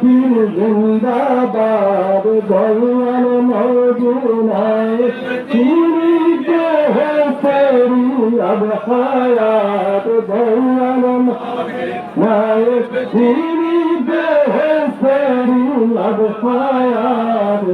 Pin জিন্দাবাদ ভগবান মজুনায় চিনি দেহ সেরি अब हयात भगवान नायक चिनी देह सेरी अब हयात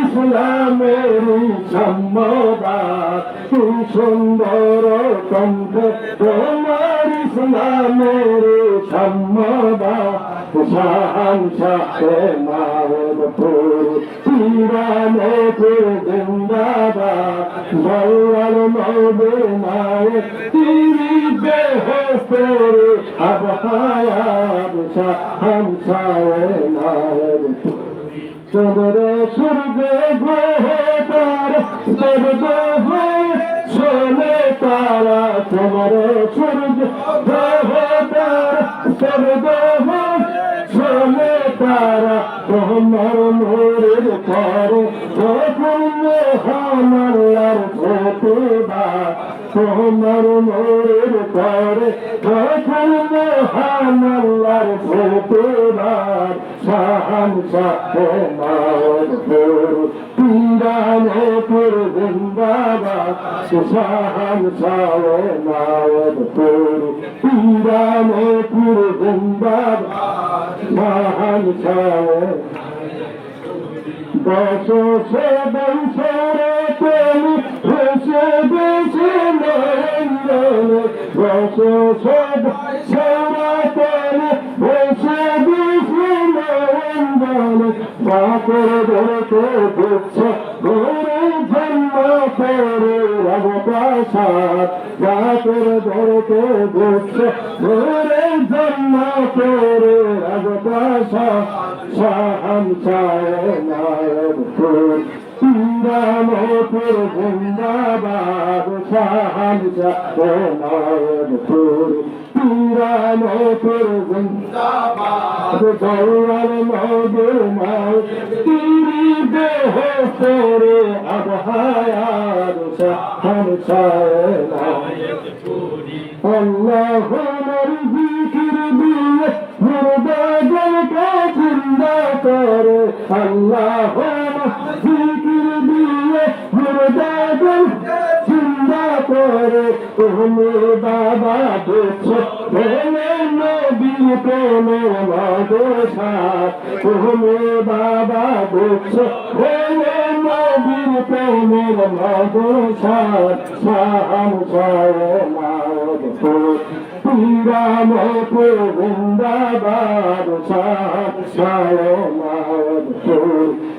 ইসলামের সম্মদাত সে সুন্দর কণ্ঠ। তোমার ইসলামের সম্মদাত শাহান শাহে মায়ের পুর পিরানে পুর জিন্দাবাদ, দয়াল নবীর মায়ের তিরি বেহস্তের আব শাহান চন্দ্রে সূর্যে গ্রহ তার স্বর্গ হয়ে শোনে তারা চন্দ্রে সূর্য গ্রহ তার স্বর্গ হয়ে শোনে তারা তোমার মোরের করে যখন মহামাল্লার প্রতিভা তোমার মোরের করে যখন মহামাল্লার প্রতিভার শাহান শাহে মাওর পুর পিরানে পুর জিন্দাবাদ, শাহান শাহে মাওর পুর পিরানে পুর জিন্দাবাদ মহান শাহে বসো সে বংশরে তুমি পাথর ধরতে দিচ্ছ ঘরে জন্ম করে রবপাশাদ পাথর ধরতে দিচ্ছ ঘরে জন্ম করে শাহান শাহে নায়ক ফুল শাহে নায়ক ফুল পিরামপুর জিন্দাবাদ দৌড়াল মধুর মায় তিরি দেহ সরে আবহায়ার করে। আল্লাহ জিকির দিয়ে মুর্দাদেরকে জিন্দা করে তুমি বাবা দেখছ প্রেমে নবী প্রেমে মাদশা তুমি বাবা দেখছ প্রেমে নবী প্রেমে মাদশা শাহান শাহে মাদপুর পিরামপুর জিন্দাবাদ শাহান শাহে মাদপুর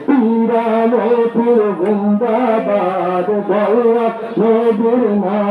পিরামপুর জিন্দাবাদ দয়া নবীর পীর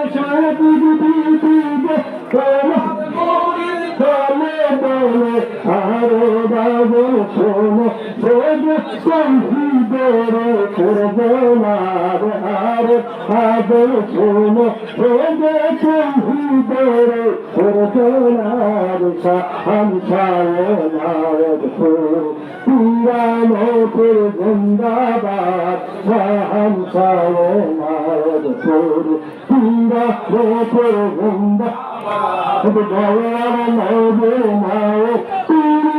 বাবু শোনো দেব সঙ্গীদের করব না আরে আদর শোনো দেব সঙ্গীদের করব না শাহান শাহে নায়কপুর পিরামপুর জিন্দাবাদ শাহান শাহে নায়কপুর পিরামপুর জিন্দাবাদ দয়াল নবীর নায়ক পিরি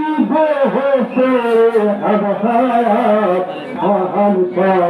শাহে